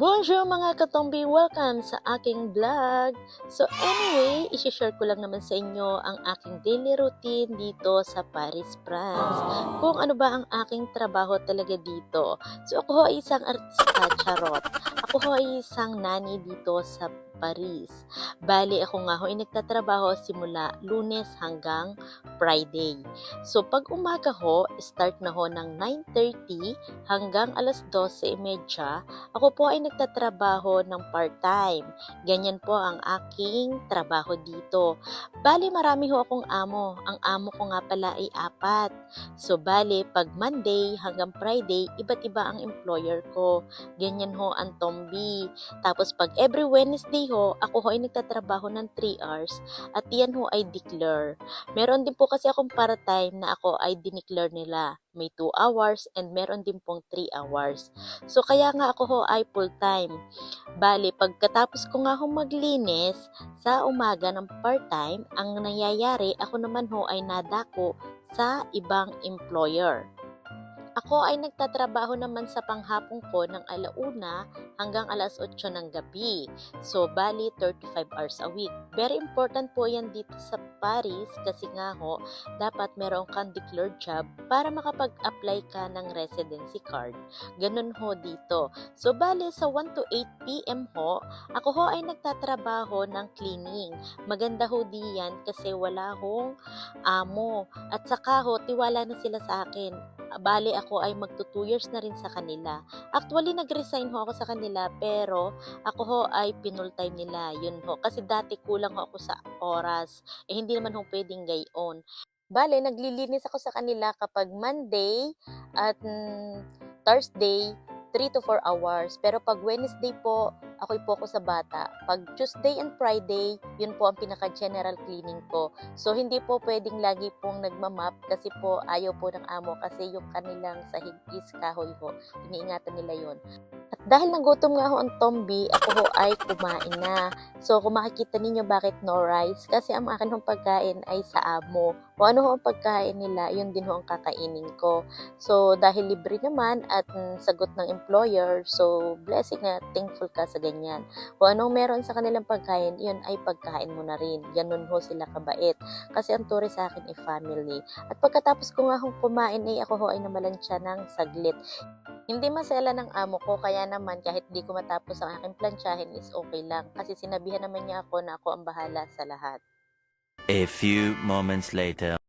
Bonjour mga katombi! Welcome sa aking vlog! So anyway, isi-share ko lang naman sa inyo ang aking daily routine dito sa Paris, France. Kung ano ba ang aking trabaho talaga dito. So ako ay isang artista, charot. Ako ay isang nani dito sa Paris. Bali, ako nga ho ay nagtatrabaho simula lunes hanggang Friday. So pag umaga ho, start na ho ng 9.30 hanggang alas 12.30 ako po ay nagtatrabaho ng part-time. Ganyan po ang aking trabaho dito. Bali, marami ho akong amo. Ang amo ko nga pala ay apat. So, bali, pag Monday hanggang Friday, iba't iba ang employer ko. Ganyan ho ang tombi. Tapos, pag every Wednesday ho, ako ho ay nagtatrabaho ng 3 hours at yan ho ay declare. Meron din po kasi akong part-time na ako ay dineclare nila. May 2 hours and meron din pong 3 hours. So, kaya nga ako ho ay full-time. Bali, pagkatapos ko nga ho maglinis sa umaga ng part-time, ang nangyayari, ako naman ho ay nadako sa ibang employer. Ako ay nagtatrabaho naman sa panghapon ko ng alauna hanggang alas 8 ng gabi. So, bali 35 hours a week. Very important po yan dito sa Paris kasi nga ho, dapat meron kang declared job para makapag-apply ka ng residency card. Ganun ho dito. So, bali sa 1 to 8 p.m. ho, ako ho ay nagtatrabaho ng cleaning. Maganda ho diyan kasi wala hong amo. At saka ho, tiwala na sila sa akin bali ako ay magto 2 years na rin sa kanila. Actually, nag-resign ho ako sa kanila, pero ako ho ay pinul time nila. Yun ho. Kasi dati kulang ho ako sa oras. Eh, hindi naman ho pwedeng gayon. Bale, naglilinis ako sa kanila kapag Monday at mm, Thursday, 3 to 4 hours. Pero pag Wednesday po, ako'y ako sa bata. Pag Tuesday and Friday, yun po ang pinaka-general cleaning ko. So, hindi po pwedeng lagi pong nagmamap kasi po ayaw po ng amo kasi yung kanilang sahig is kahoy ho. Iniingatan nila yon. At dahil nagutom nga ho ang tombi, ako ho ay kumain na. So, kung makikita ninyo bakit no rice, kasi ang akin hong pagkain ay sa amo. Kung ano ho ang pagkain nila, yun din ho ang kakainin ko. So, dahil libre naman at mm, sagot ng employer, so blessing na thankful ka sa ganyan. Kung anong meron sa kanilang pagkain, yun ay pagkain mo na rin. Ganun ho sila kabait. Kasi ang turi sa akin ay family. At pagkatapos ko nga hong kumain, ay ako ho ay namalansya ng saglit. Hindi masela ng amo ko, kaya naman kahit di ko matapos ang aking plansyahin is okay lang. Kasi sinabihan naman niya ako na ako ang bahala sa lahat. A few moments later.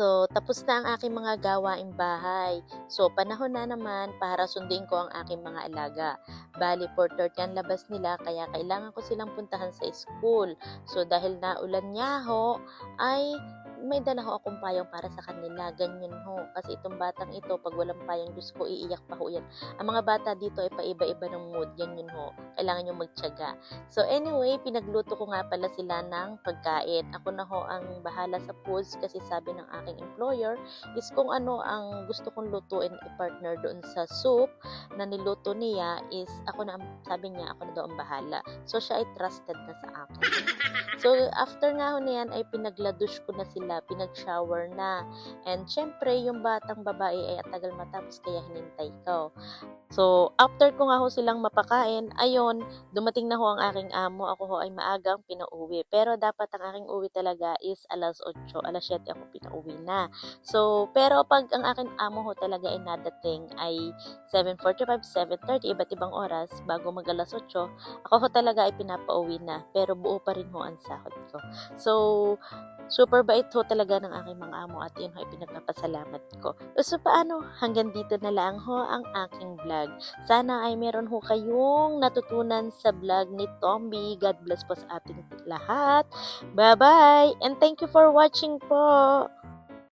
So, tapos na ang aking mga gawaing bahay. So, panahon na naman para sundin ko ang aking mga alaga. Bali, 4.30 ang labas nila, kaya kailangan ko silang puntahan sa school. So, dahil naulan niya ho, ay may dala ho akong payong para sa kanila. Ganyan ho. Kasi itong batang ito, pag walang payong, Diyos ko, iiyak pa ho yan. Ang mga bata dito ay paiba-iba ng mood. Ganyan ho. Kailangan nyo magtyaga. So, anyway, pinagluto ko nga pala sila ng pagkain. Ako na ho ang bahala sa foods kasi sabi ng aking employer is kung ano ang gusto kong lutuin i-partner doon sa soup na niluto niya is ako na, sabi niya, ako na daw ang bahala. So, siya ay trusted na sa akin. So, after nga ho na yan, ay pinagladush ko na sila, pinag-shower na. And, syempre, yung batang babae ay at tagal matapos, kaya hinintay ko. So, after ko nga ho silang mapakain, ayon, dumating na ho ang aking amo. Ako ho ay maagang pinauwi. Pero, dapat ang aking uwi talaga is alas 8, alas 7 ako pinauwi na. So, pero pag ang aking amo ho talaga ay nadating ay 7.45, 7.30, iba't ibang oras, bago mag alas 8, ako ho talaga ay pinapauwi na. Pero buo pa rin ho ang sahod ko. So, super bait ho talaga ng aking mga amo at yun ho ay pinagpapasalamat ko. So, paano? Hanggang dito na lang ho ang aking vlog. Sana ay meron ho kayong natutunan sa vlog ni Tomby. God bless po sa ating lahat. Bye-bye! And thank you for watching po!